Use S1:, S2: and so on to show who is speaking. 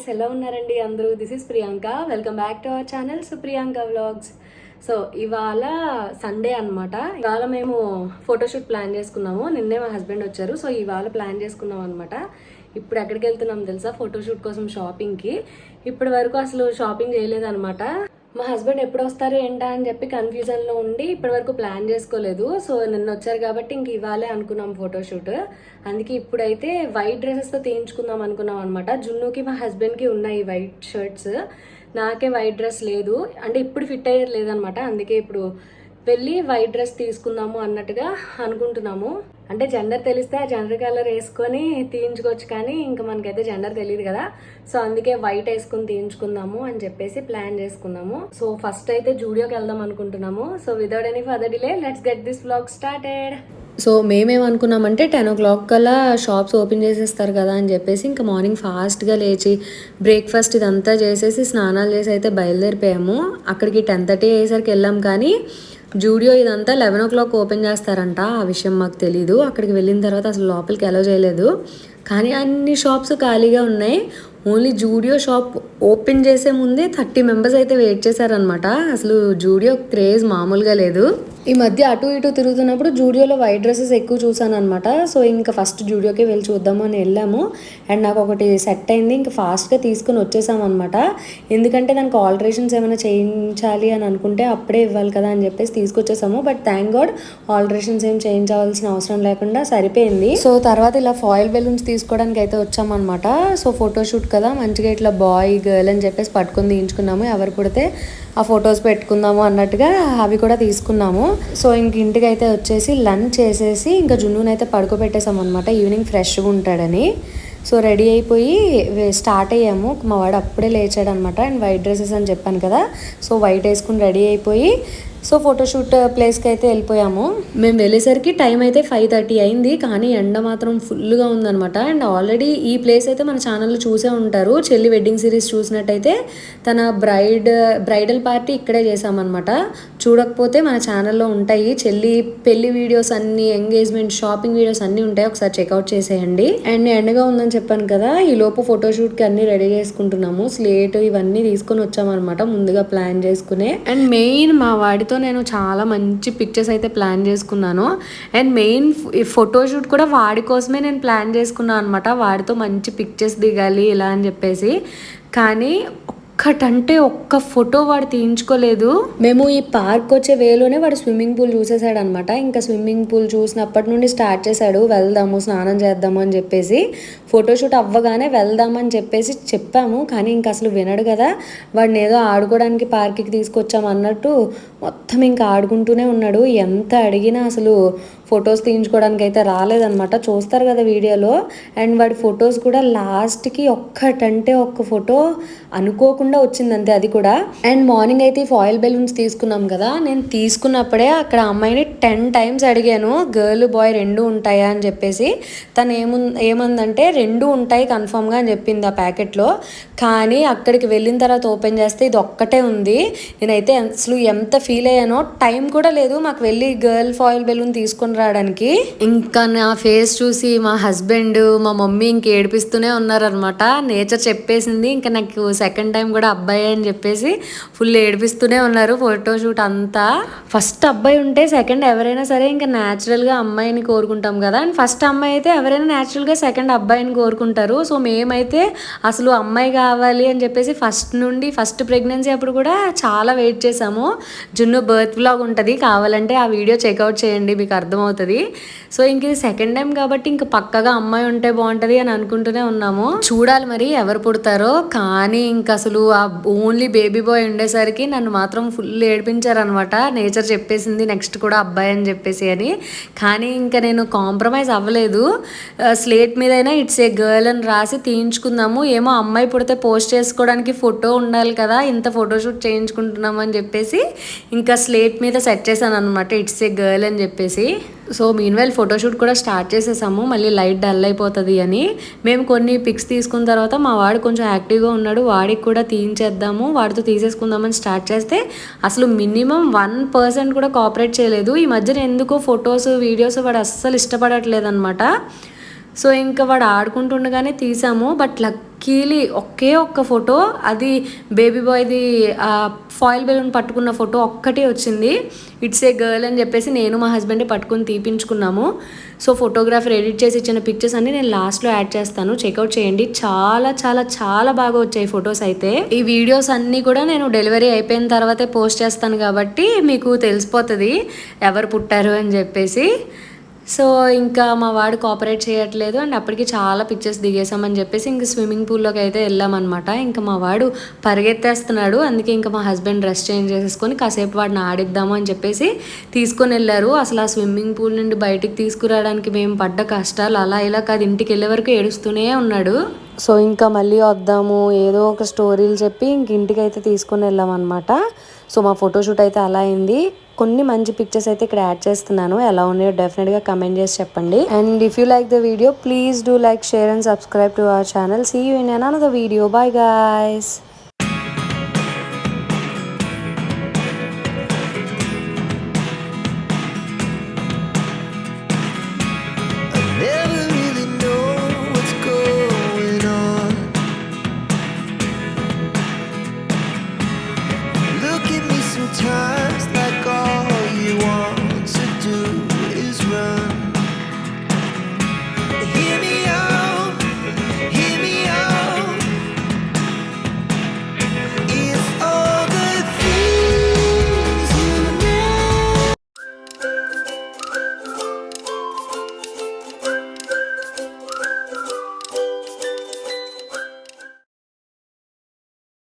S1: Guys ఎలా ఉన్నారండి అందరూ. This is Priyanka welcome back to our channel Supriyanka vlogs so ఇవాళ సండే అన్నమాట. ఇవాళ మేము ఫోటోషూట్ ప్లాన్ చేసుకున్నాము. నిన్నే మా హస్బెండ్ వచ్చారు. సో ఇవాళ ప్లాన్ చేసుకున్నాం అనమాట ఇప్పుడు ఎక్కడికి వెళ్తున్నాం తెలుసా? ఫోటోషూట్ కోసం షాపింగ్కి ఇప్పటి వరకు అసలు షాపింగ్ చేయలేదన్నమాట మా హస్బెండ్ ఎప్పుడు వస్తారు ఏంటా అని చెప్పి కన్ఫ్యూజన్లో ఉండి ఇప్పటివరకు ప్లాన్ చేసుకోలేదు. సో నిన్న వచ్చారు కాబట్టి ఇంక ఇవ్వాలే అనుకున్నాం ఫోటోషూట్ అందుకే ఇప్పుడైతే వైట్ డ్రెస్సెస్తో తీయించుకుందాం అనుకున్నాం అనమాట జున్నుకి మా హస్బెండ్కి ఉన్నాయి వైట్ షర్ట్స్. నాకే వైట్ డ్రెస్ లేదు. అంటే ఇప్పుడు ఫిట్ అయ్యేది లేదనమాట అందుకే ఇప్పుడు వెళ్ళి వైట్ డ్రెస్ తీసుకుందాము అన్నట్టుగా అనుకుంటున్నాము. అంటే జెండర్ తెలిస్తే ఆ జెండర్ కలర్ వేసుకొని తీయించుకోవచ్చు కానీ ఇంకా మనకైతే జెండర్ తెలియదు కదా. సో అందుకే వైట్ వేసుకుని తీయించుకుందాము అని చెప్పేసి ప్లాన్ చేసుకున్నాము. సో ఫస్ట్ అయితే జూడియోకి వెళ్దాం అనుకుంటున్నాము. So without any further delay let's get this blog started so మేమేమనుకున్నామంటే ten o'clock కల్లా షాప్స్ ఓపెన్ చేసేస్తారు కదా అని చెప్పేసి ఇంకా మార్నింగ్ ఫాస్ట్గా లేచి బ్రేక్ఫాస్ట్ ఇదంతా చేసేసి స్నానాలు చేసి అయితే బయలుదేరిపోయాము. అక్కడికి టెన్ థర్టీ అయ్యేసరికి వెళ్ళాం కానీ జూడియో ఇదంతా లెవెన్ ఓ క్లాక్ ఓపెన్ చేస్తారంట. ఆ విషయం మాకు తెలీదు. అక్కడికి వెళ్ళిన తర్వాత అసలు లోపలికి అలో చేయలేదు. కానీ అన్ని షాప్స్ ఖాళీగా ఉన్నాయి. ఓన్లీ జూడియో షాప్ ఓపెన్ చేసే ముందే థర్టీ మెంబర్స్ అయితే వెయిట్ చేశారనమాట అసలు జూడియో క్రేజ్ మామూలుగా లేదు. ఈ మధ్య అటు ఇటు తిరుగుతున్నప్పుడు జూడియోలో వైట్ డ్రెస్సెస్ ఎక్కువ చూసాను అనమాట సో ఇంకా ఫస్ట్ జూడియోకి వెళ్ళి చూద్దాము అని వెళ్ళాము. అండ్ నాకు ఒకటి సెట్ అయింది. ఇంకా ఫాస్ట్గా తీసుకుని వచ్చేసాం అనమాట ఎందుకంటే దానికి ఆల్టరేషన్స్ ఏమైనా చేయించాలి అని అనుకుంటే అప్పుడే ఇవ్వాలి కదా అని చెప్పేసి తీసుకొచ్చేసాము. బట్ థ్యాంక్ గాడ్ ఆల్టరేషన్స్ ఏం చేయించవలసిన అవసరం లేకుండా సరిపోయింది. సో తర్వాత ఇలా ఫాయిల్ బెలూన్స్ తీసుకోవడానికి అయితే వచ్చామన్నమాట. సో ఫోటోషూట్ కదా మంచిగా ఇట్లా బాయ్ గర్ల్ అని చెప్పేసి పట్టుకొని తీయించుకున్నాము. ఎవరు పుడితే ఆ ఫొటోస్ పెట్టుకుందాము అన్నట్టుగా అవి కూడా తీసుకున్నాము. సో ఇంక ఇంటికి అయితే వచ్చేసి లంచ్ చేసేసి ఇంకా జున్నునైతే పడుకోబెట్టేసాం అనమాట ఈవినింగ్ ఫ్రెష్గా ఉంటాడని. సో రెడీ అయిపోయి స్టార్ట్ అయ్యాము. మా వాడు అప్పుడే లేచాడు అనమాట అండ్ వైట్ డ్రెస్సెస్ అని చెప్పాను కదా. సో వైట్ వేసుకుని రెడీ అయిపోయి సో ఫోటోషూట్ uh, ప్లేస్కి అయితే వెళ్ళిపోయాము. మేము వెళ్ళేసరికి టైం అయితే ఫైవ్ థర్టీ అయింది. కానీ ఎండ మాత్రం ఫుల్గా ఉందనమాట అండ్ ఆల్రెడీ ఈ ప్లేస్ అయితే మన ఛానల్లో చూసే ఉంటారు. చెల్లి వెడ్డింగ్ సిరీస్ చూసినట్టయితే తన బ్రైడ్ బ్రైడల్ పార్టీ ఇక్కడే చేసామన్నమాట చూడకపోతే మన ఛానల్లో ఉంటాయి. చెల్లి పెళ్ళి వీడియోస్ అన్ని ఎంగేజ్మెంట్ షాపింగ్ వీడియోస్ అన్నీ ఉంటాయి. ఒకసారి చెక్అవుట్ చేసేయండి. అండ్ ఎండగా ఉందని చెప్పాను కదా ఈ లోపు ఫోటోషూట్కి అన్ని రెడీ చేసుకుంటున్నాము. స్లేట్ ఇవన్నీ తీసుకొని వచ్చామన్నమాట. ముందుగా ప్లాన్ చేసుకునే. అండ్ మెయిన్ మా వాడి వాడితో నేను చాలా మంచి పిక్చర్స్ అయితే ప్లాన్ చేసుకున్నాను. అండ్ మెయిన్ ఫోటోషూట్ కూడా వాడి కోసమే నేను ప్లాన్ చేసుకున్నాను అనమాట వాడితో మంచి పిక్చర్స్ దిగాలి ఇలా అని చెప్పేసి. కానీ ఒక్కటంటే ఒక్క ఫోటో వాడు తీయించుకోలేదు. మేము ఈ పార్క్ వచ్చే వేలోనే వాడు స్విమ్మింగ్ పూల్ చూసేసాడు అనమాట ఇంకా స్విమ్మింగ్ పూల్ చూసినప్పటి నుండి స్టార్ట్ చేశాడు. వెళ్దాము స్నానం చేద్దాము అని చెప్పేసి ఫోటోషూట్ అవ్వగానే వెళ్దామని చెప్పేసి చెప్పాము. కానీ ఇంకా అసలు వినడు కదా. వాడిని ఏదో ఆడుకోవడానికి పార్క్కి తీసుకొచ్చాము అన్నట్టు మొత్తం ఇంకా ఆడుకుంటూనే ఉన్నాడు. ఎంత అడిగినా అసలు ఫొటోస్ తీయించుకోవడానికి అయితే రాలేదనమాట. చూస్తారు కదా వీడియోలో. అండ్ వాడి ఫొటోస్ కూడా లాస్ట్కి ఒక్కటంటే ఒక్క ఫోటో అనుకోకుండా వచ్చింది వచ్చిందంతే అది కూడా. అండ్ మార్నింగ్ అయితే ఫాయిల్ బెలూన్స్ తీసుకున్నాం కదా నేను తీసుకున్నప్పుడే అక్కడ అమ్మాయిని టెన్ టైమ్స్ అడిగాను గర్ల్ బాయ్ రెండు ఉంటాయా? అని చెప్పేసి. తను ఏము ఏమందంటే రెండు ఉంటాయి కన్ఫామ్గా అని చెప్పింది ఆ ప్యాకెట్లో. కానీ అక్కడికి వెళ్ళిన తర్వాత ఓపెన్ చేస్తే ఇది ఒక్కటే ఉంది. నేనైతే అసలు ఎంత ఫీల్ అయ్యానో టైం కూడా లేదు మాకు వెళ్ళి గర్ల్ ఫాయిల్ బెలూన్ తీసుకుని రావడానికి. ఇంకా నా ఫేస్ చూసి మా హస్బెండ్ మా మమ్మీ ఇంక ఏడిపిస్తూనే ఉన్నారనమాట నేచర్ చెప్పేసింది ఇంకా నాకు సెకండ్ టైం కూడా అబ్బాయి అని చెప్పేసి ఫుల్ ఏడిపిస్తూనే ఉన్నారు ఫోటోషూట్ అంతా. ఫస్ట్ అబ్బాయి ఉంటే సెకండ్ ఎవరైనా సరే ఇంకా న్యాచురల్గా అమ్మాయిని కోరుకుంటాం కదా. అండ్ ఫస్ట్ అమ్మాయి అయితే ఎవరైనా న్యాచురల్గా సెకండ్ అబ్బాయిని కోరుకుంటారు. సో మేమైతే అసలు అమ్మాయి కావాలి అని చెప్పేసి ఫస్ట్ నుండి ఫస్ట్ ప్రెగ్నెన్సీ అప్పుడు కూడా చాలా వెయిట్ చేసాము జున్ను బర్త్ బ్లాగ్ ఉంటుంది. కావాలంటే ఆ వీడియో చెక్అవుట్ చేయండి మీకు అర్థమవుతుంది. సో ఇంక ఇది సెకండ్ టైం కాబట్టి ఇంక పక్కగా అమ్మాయి ఉంటే బాగుంటుంది అని అనుకుంటూనే ఉన్నాము. చూడాలి మరి ఎవరు పుడతారో కానీ ఇంక అసలు ఆ ఓన్లీ బేబీ బాయ్ ఉండేసరికి నన్ను మాత్రం ఫుల్ ఏడిపించారనమాట నేచర్ చెప్పేసింది నెక్స్ట్ కూడా అబ్బాయి అని చెప్పేసి అని. కానీ ఇంకా నేను కాంప్రమైజ్ అవ్వలేదు. స్లేట్ మీదైనా ఇట్స్ ఏ గర్ల్ అని రాసి తీయించుకుందాము. ఏమో అమ్మాయి పుడితే పోస్ట్ చేసుకోవడానికి ఫోటో ఉండాలి కదా ఇంత ఫోటోషూట్ చేయించుకుంటున్నాము అని చెప్పేసి ఇంకా స్లేట్ మీద సెట్ చేశాను అనమాట ఇట్స్ ఏ గర్ల్ అని చెప్పేసి. సో మీన్ వైల్ ఫోటోషూట్ కూడా స్టార్ట్ చేసేసాము. మళ్ళీ లైట్ డల్ అయిపోతుంది అని. మేము కొన్ని పిక్స్ తీసుకున్న తర్వాత మా వాడు కొంచెం యాక్టివ్గా ఉన్నాడు. వాడికి కూడా తీయించేద్దాము. వాడితో తీసేసుకుందామని స్టార్ట్ చేస్తే అసలు మినిమం వన్ పర్సెంట్ కూడా కోఆపరేట్ చేయలేదు. ఈ మధ్యన ఎందుకో ఫొటోస్ వీడియోస్ వాడు అస్సలు ఇష్టపడట్లేదు అనమాట సో ఇంకా వాడు ఆడుకుంటుండగానే తీసాము. బట్ లక్ కీలి ఒకే ఒక్క ఫోటో అది బేబీ బాయ్ది ఫాయిల్ బెలూన్ పట్టుకున్న ఫోటో ఒక్కటే వచ్చింది. ఇట్స్ ఏ గర్ల్ అని చెప్పేసి నేను మా హస్బెండే పట్టుకుని తీపించుకున్నాము. సో ఫోటోగ్రాఫర్ ఎడిట్ చేసి ఇచ్చిన పిక్చర్స్ అన్ని నేను లాస్ట్లో యాడ్ చేస్తాను. చెక్అవుట్ చేయండి. చాలా చాలా చాలా బాగా వచ్చాయి ఫొటోస్ అయితే. ఈ వీడియోస్ అన్నీ కూడా నేను డెలివరీ అయిపోయిన తర్వాతే పోస్ట్ చేస్తాను కాబట్టి మీకు తెలిసిపోతుంది. ఎవరు పుట్టారు అని చెప్పేసి. సో ఇంకా మా వాడు కోఆపరేట్ చేయట్లేదు అండ్ అప్పటికి చాలా పిక్చర్స్ దిగేసామని చెప్పేసి ఇంక స్విమ్మింగ్ పూల్లోకి అయితే వెళ్ళామన్నమాట. ఇంకా మా వాడు పరిగెత్తేస్తున్నాడు. అందుకే ఇంకా మా హస్బెండ్ డ్రెస్ చేంజ్ చేసేసుకొని కాసేపు వాడిని ఆడిద్దాము అని చెప్పేసి తీసుకొని వెళ్ళారు. అసలు ఆ స్విమ్మింగ్ పూల్ నుండి బయటికి తీసుకురావడానికి మేము పడ్డ కష్టాలు అలా ఇలా కాదు. ఇంటికి వెళ్ళే వరకు ఏడుస్తూనే ఉన్నాడు. సో ఇంకా మళ్ళీ వద్దాము ఏదో ఒక స్టోరీలు చెప్పి ఇంక ఇంటికి అయితే తీసుకొని వెళ్ళామన్నమాట. సో మా ఫోటోషూట్ అయితే అలా అయింది. కొన్ని మంచి పిక్చర్స్ అయితే ఇక్కడ యాడ్ చేస్తున్నాను. ఎలా ఉన్నాయో డెఫినెట్గా కమెంట్ చేసి చెప్పండి. And if you like the video please do like share and subscribe to our channel see you in another video bye guys